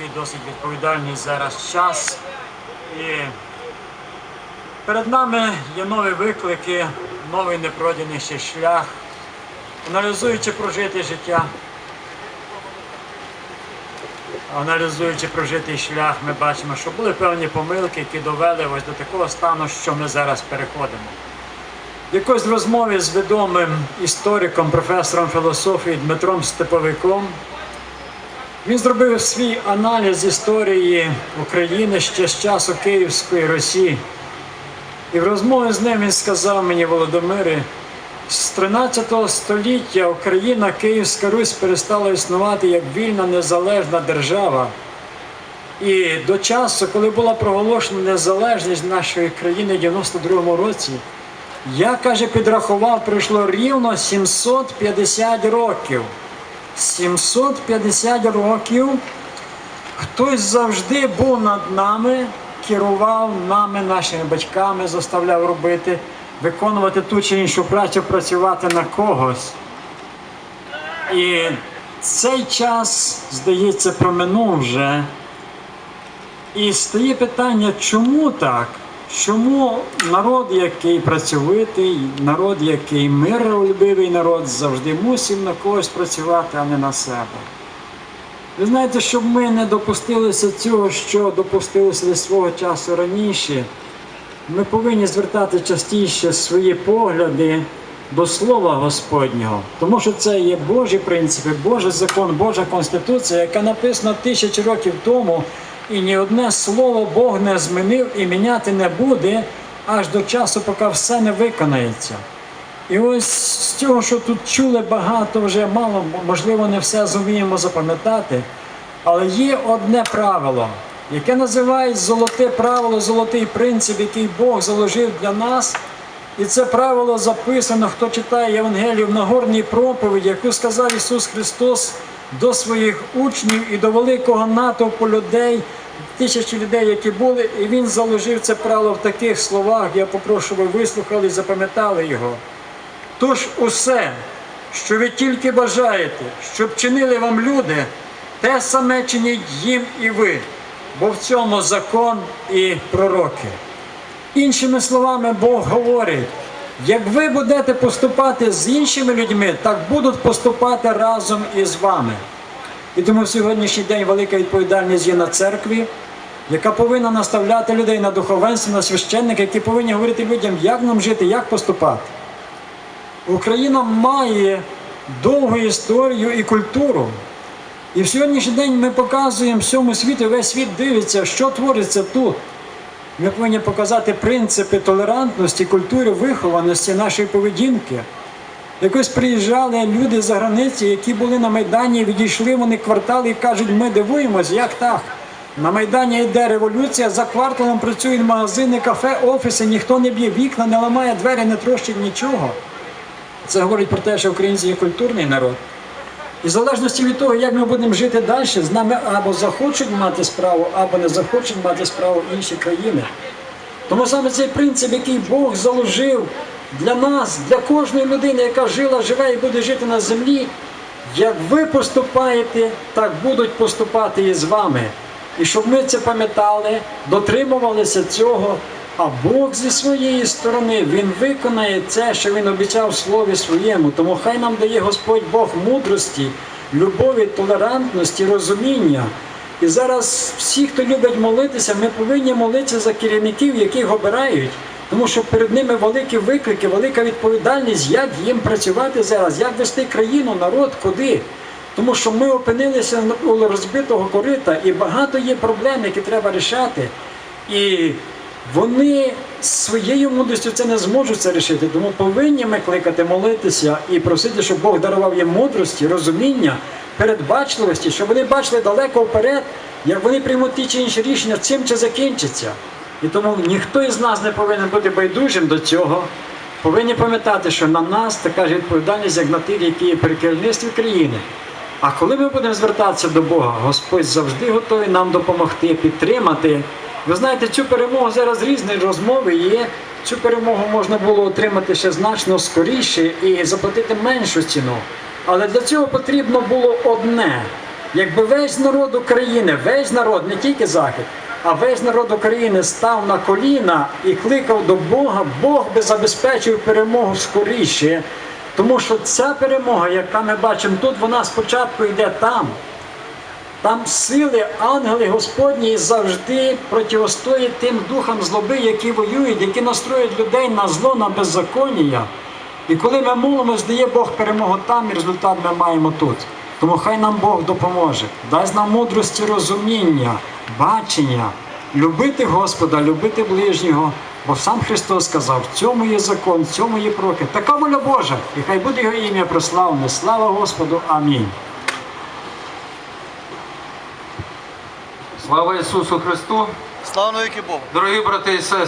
Такий досить відповідальний зараз час. І перед нами є нові виклики, новий непройдений ще шлях. Аналізуючи прожите життя, аналізуючи прожитий шлях, ми бачимо, що були певні помилки, які довели ось до такого стану, що ми зараз переходимо. В якось розмові з відомим істориком, професором філософії Дмитром Степовиком він зробив свій аналіз історії України ще з часу Київської Росії. І в розмові з ним він сказав мені, Володимире, з 13 століття Україна, Київська Русь перестала існувати як вільна незалежна держава. І до часу, коли була проголошена незалежність нашої країни в 92-му році, я, каже, підрахував, пройшло рівно 750 років. 750 років хтось завжди був над нами, керував нами, нашими батьками, заставляв робити, виконувати ту чи іншу працю, працювати на когось. І цей час, здається, проминув вже. І стає питання, чому так? Чому народ, який працьовитий, народ, який миролюбивий народ, завжди мусив на когось працювати, а не на себе? Ви знаєте, щоб ми не допустилися цього, що допустилося десь свого часу раніше, ми повинні звертати частіше свої погляди до Слова Господнього, тому що це є Божі принципи, Божий закон, Божа конституція, яка написана тисячі років тому, і ні одне слово Бог не змінив і міняти не буде аж до часу, поки все не виконається. І ось з цього, що тут чули багато, вже мало, можливо, не все зуміємо запам'ятати. Але є одне правило, яке називають золоте правило, золотий принцип, який Бог заложив для нас. І це правило записано, хто читає Євангелію в Нагорній проповіді, яку сказав Ісус Христос до своїх учнів і до великого натовпу людей, тисячі людей, які були, і Він заложив це правило в таких словах. Я попрошу, ви вислухали і запам'ятали його. Тож усе, що ви тільки бажаєте, щоб чинили вам люди, те саме чиніть їм і ви, бо в цьому закон і пророки. Іншими словами, Бог говорить, як ви будете поступати з іншими людьми, так будуть поступати разом із вами. І тому в сьогоднішній день велика відповідальність є на церкві, яка повинна наставляти людей на духовенство, на священника, які повинні говорити людям, як нам жити, як поступати. Україна має довгу історію і культуру. І в сьогоднішній день ми показуємо всьому світу, весь світ дивиться, що твориться тут. Ми повинні показати принципи толерантності, культури вихованості нашої поведінки. Якось приїжджали люди за границі, які були на Майдані, відійшли вони квартали і кажуть, ми дивуємося, як так? На Майдані йде революція, за кварталом працюють магазини, кафе, офіси, ніхто не б'є вікна, не ламає двері, не трощить нічого. Це говорить про те, що українці є культурний народ. І в залежності від того, як ми будемо жити далі, з нами або захочуть мати справу, або не захочуть мати справу інші країни. Тому саме цей принцип, який Бог заложив для нас, для кожної людини, яка жила, живе і буде жити на землі, як ви поступаєте, так будуть поступати і з вами. І щоб ми це пам'ятали, дотримувалися цього. А Бог зі своєї сторони Він виконає це, що Він обіцяв слові своєму. Тому хай нам дає Господь Бог мудрості, любові, толерантності, розуміння. І зараз всі, хто любить молитися, ми повинні молитися за керівників, яких обирають. Тому що перед ними великі виклики, велика відповідальність, як їм працювати зараз, як вести країну, народ, куди. Тому що ми опинилися у розбитого корита, і багато є проблем, які треба рішати. І вони своєю мудрістю це не зможуть це рішити. Тому повинні ми кликати, молитися і просити, щоб Бог дарував їм мудрості, розуміння, передбачливості, щоб вони бачили далеко вперед, як вони приймуть ті чи інші рішення, чим це закінчиться. І тому ніхто із нас не повинен бути байдужим до цього. Повинні пам'ятати, що на нас така ж відповідальність, як на тих, які є при керівництві країни. А коли ми будемо звертатися до Бога, Господь завжди готовий нам допомогти, підтримати. Ви знаєте, цю перемогу зараз різні розмови є. Цю перемогу можна було отримати ще значно скоріше і заплатити меншу ціну. Але для цього потрібно було одне Якби весь народ України, весь народ, не тільки Захід, а весь народ України став на коліна і кликав до Бога, Бог би забезпечив перемогу скоріше. Тому що ця перемога, яка ми бачимо тут, вона спочатку йде там. Там сили, ангели Господні завжди протистоять тим духам злоби, які воюють, які настроюють людей на зло, на беззаконня. І коли ми молимось, дає Бог перемогу там, і результат ми маємо тут. Тому хай нам Бог допоможе, дасть нам мудрості, розуміння, бачення, любити Господа, любити ближнього. Бо сам Христос сказав, в цьому є закон, в цьому є пророки. Така воля Божа, і хай буде його ім'я прославлене. Слава Господу! Амінь. Слава Ісусу Христу! Слава навіки Богу! Дорогі брати і сестри!